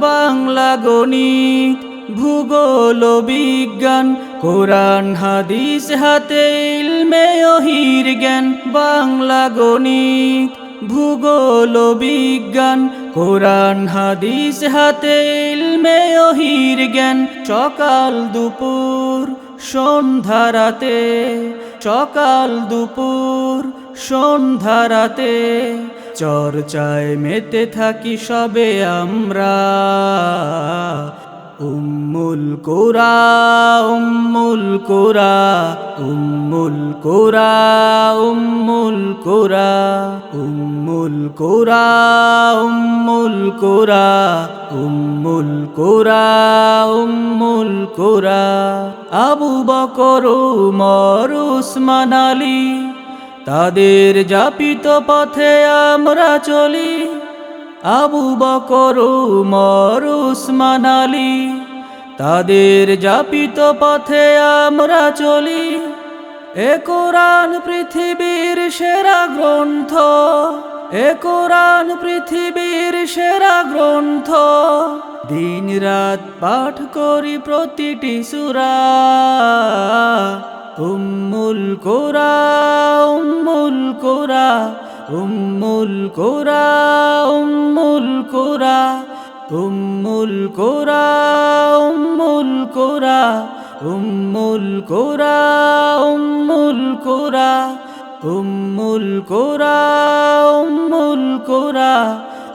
বাংলা গণিত, ভূগোল বিজ্ঞান, কোরআন, হাদিস, হাতে ইলমে ওহির জ্ঞান, বাংলা গণিত, ভূগোল বিজ্ঞান, কোরআন, হাদিস, হাতে ইলমে ওহির জ্ঞান, সকাল, দুপুর সন্ধ্যারাতে সকাল, দুপুর সন্ধ্যারাতে চর্চায় মেতে থাকি সবে আমরা। উম্মুল কোরা উম্মুল কোরা উম্মুল কোরা উম্মুল কোরা উম্মুল কোরা উম্মুল কোরা উম্মুল কোরা উম্মুল কোরা। আবু বকর, উমর, উসমান তাদের জাপিত পথে আমরা চলি। আবু বকর, উমর, উসমান তাদের জাপিত পথে আমরা চলি। এ কোরআন পৃথিবীর সেরা গ্রন্থ, এ কোরআন পৃথিবীর সেরা গ্রন্থ। দিন রাত পাঠ করি প্রতিটি সুরা। উম্মুল কোরা উম্মুল কোরা উম্মুল কোরা উম্মুল কোরা উম্মুল কোরা উম্মুল কোরা উম্মুল কোরা উম্মুল কোরা উম্মুল কোরা উম্মুল কোরা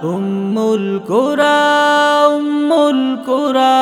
উম্মুল কোরা উম্মুল কোরা